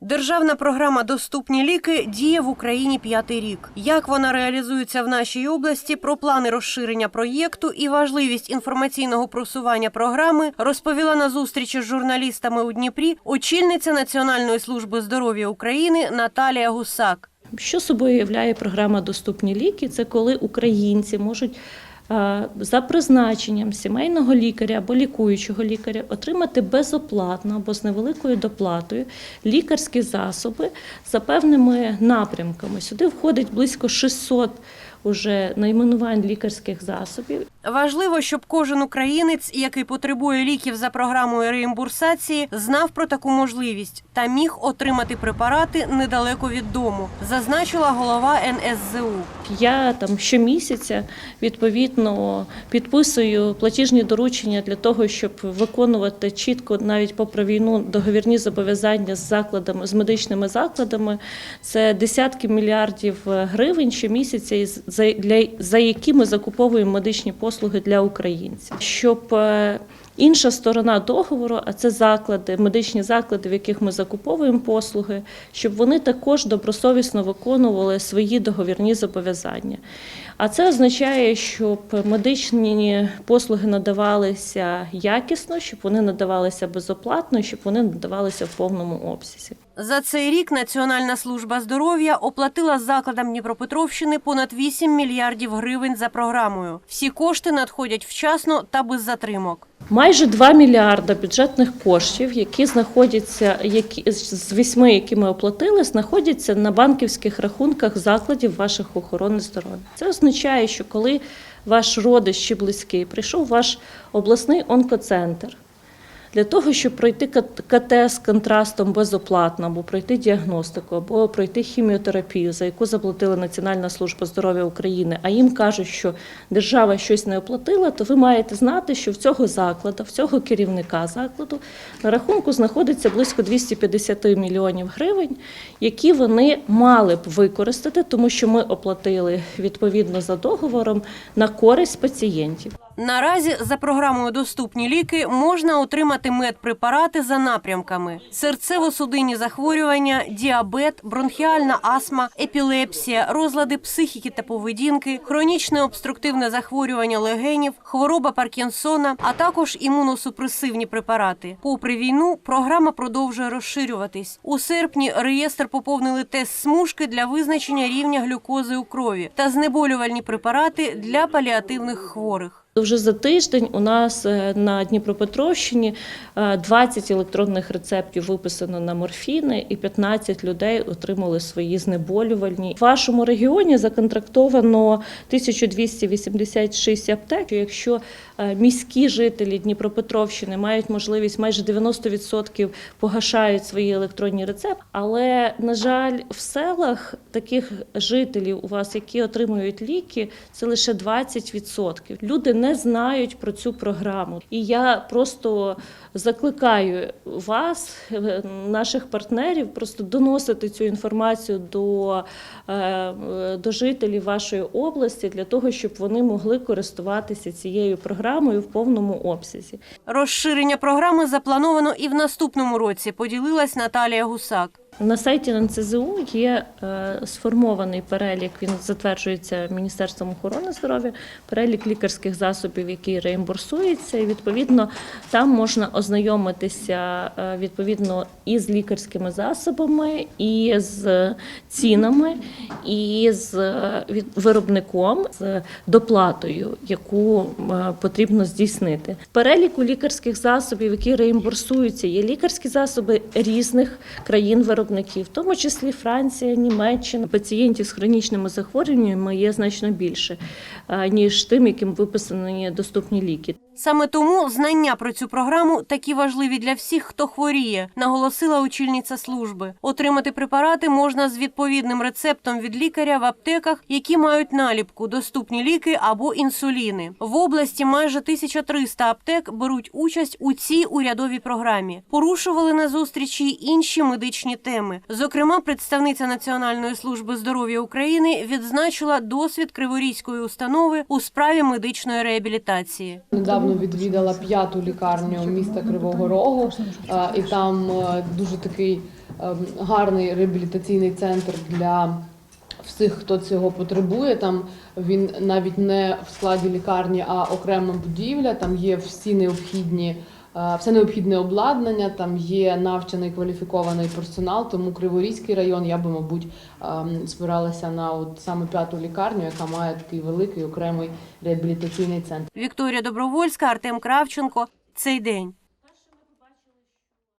Державна програма Доступні ліки діє в Україні п'ятий рік. Як вона реалізується в нашій області, про плани розширення проєкту і важливість інформаційного просування програми розповіла на зустрічі з журналістами у Дніпрі очільниця Національної служби здоров'я України Наталія Гусак. Що собою являє програма Доступні ліки? Це коли українці можуть за призначенням сімейного лікаря або лікуючого лікаря отримати безоплатно або з невеликою доплатою лікарські засоби за певними напрямками. Сюди входить близько 600 уже найменувань лікарських засобів. Важливо, щоб кожен українець, який потребує ліків за програмою реімбурсації, знав про таку можливість та міг отримати препарати недалеко від дому, зазначила голова НСЗУ. Я там щомісяця відповідно підписую платіжні доручення для того, щоб виконувати чітко навіть попри війну договірні зобов'язання з закладами з медичними закладами. Це десятки мільярдів гривень щомісяця, за які ми закуповуємо медичні послуги для українців, щоб е, Інша сторона договору, а це заклади, медичні заклади, в яких ми закуповуємо послуги, щоб вони також добросовісно виконували свої договірні зобов'язання. А це означає, щоб медичні послуги надавалися якісно, щоб вони надавалися безоплатно, щоб вони надавалися в повному обсязі. За цей рік Національна служба здоров'я оплатила закладам Дніпропетровщини понад 8 мільярдів гривень за програмою. Всі кошти надходять вчасно та без затримок. Майже 2 мільярда бюджетних коштів, які знаходяться, які з вісьми, які ми оплатили, знаходяться на банківських рахунках закладів ваших охорони здоров'я. Це означає, що коли ваш родич чи близький прийшов в ваш обласний онкоцентр для того, щоб пройти КТ з контрастом безоплатно, або пройти діагностику, або пройти хіміотерапію, за яку заплатила Національна служба здоров'я України, а їм кажуть, що держава щось не оплатила, то ви маєте знати, що в цього закладу, в цього керівника закладу на рахунку знаходиться близько 250 мільйонів гривень, які вони мали б використати, тому що ми оплатили відповідно за договором на користь пацієнтів. Наразі за програмою Доступні ліки можна отримати медпрепарати за напрямками: серцево-судинні захворювання, діабет, бронхіальна астма, епілепсія, розлади психіки та поведінки, хронічне обструктивне захворювання легенів, хвороба Паркінсона, а також імуносупресивні препарати. Попри війну, програма продовжує розширюватись. У серпні реєстр поповнили тест смужки для визначення рівня глюкози у крові та знеболювальні препарати для паліативних хворих. Вже за тиждень у нас е, на Дніпропетровщині е, 20 електронних рецептів виписано на морфіни, і 15 людей отримали свої знеболювальні. В вашому регіоні законтрактовано 1286 аптек. Якщо е, міські жителі Дніпропетровщини мають можливість майже 90% погашають свої електронні рецепти, але на жаль, в селах таких жителів у вас, які отримують ліки, це лише 20%. Люди не знають про цю програму. І я просто закликаю вас, е, наших партнерів, просто доносити цю інформацію до, е, е, до жителів вашої області для того, щоб вони могли користуватися цією програмою в повному обсязі. Розширення програми заплановано і в наступному році. Поділилась Наталія Гусак. На сайті НЦЗУ є е, сформований перелік, він затверджується Міністерством охорони здоров'я, перелік лікарських засобів, які реімбурсуються. І відповідно там можна ознайомитися е, відповідно і з лікарськими засобами, і з цінами, і з е, виробником, з доплатою, яку потрібно здійснити. В переліку лікарських засобів, які реімбурсуються, є лікарські засоби різних країн-виробників, в тому числі Франція, Німеччина. Пацієнтів з хронічними захворюваннями є значно більше, е, ніж тим, яким виписані доступні ліки. Саме тому знання про цю програму такі важливі для всіх, хто хворіє, наголосила очільниця служби. Отримати препарати можна з відповідним рецептом від лікаря в аптеках, які мають наліпку доступні ліки або інсуліни. В області майже 1300 аптек беруть участь у цій урядовій програмі. Порушували на зустрічі інші медичні теми. Зокрема, представниця Національної служби здоров'я України відзначила досвід Криворізької установи у справі медичної реабілітації. Недавно відвідала п'яту лікарню міста Кривого Рогу, і там е, дуже такий ем, гарний реабілітаційний центр для всіх, хто цього потребує. Там він навіть не в складі лікарні, а окрема будівля. Там є всі необхідні. Е, Все необхідне обладнання, там є навчений кваліфікований персонал, тому Криворізький район я би, мабуть, ем, спиралася на от саме п'яту лікарню, яка має такий великий окремий реабілітаційний центр. Вікторія Добровольська, Артем Кравченко. Цей день.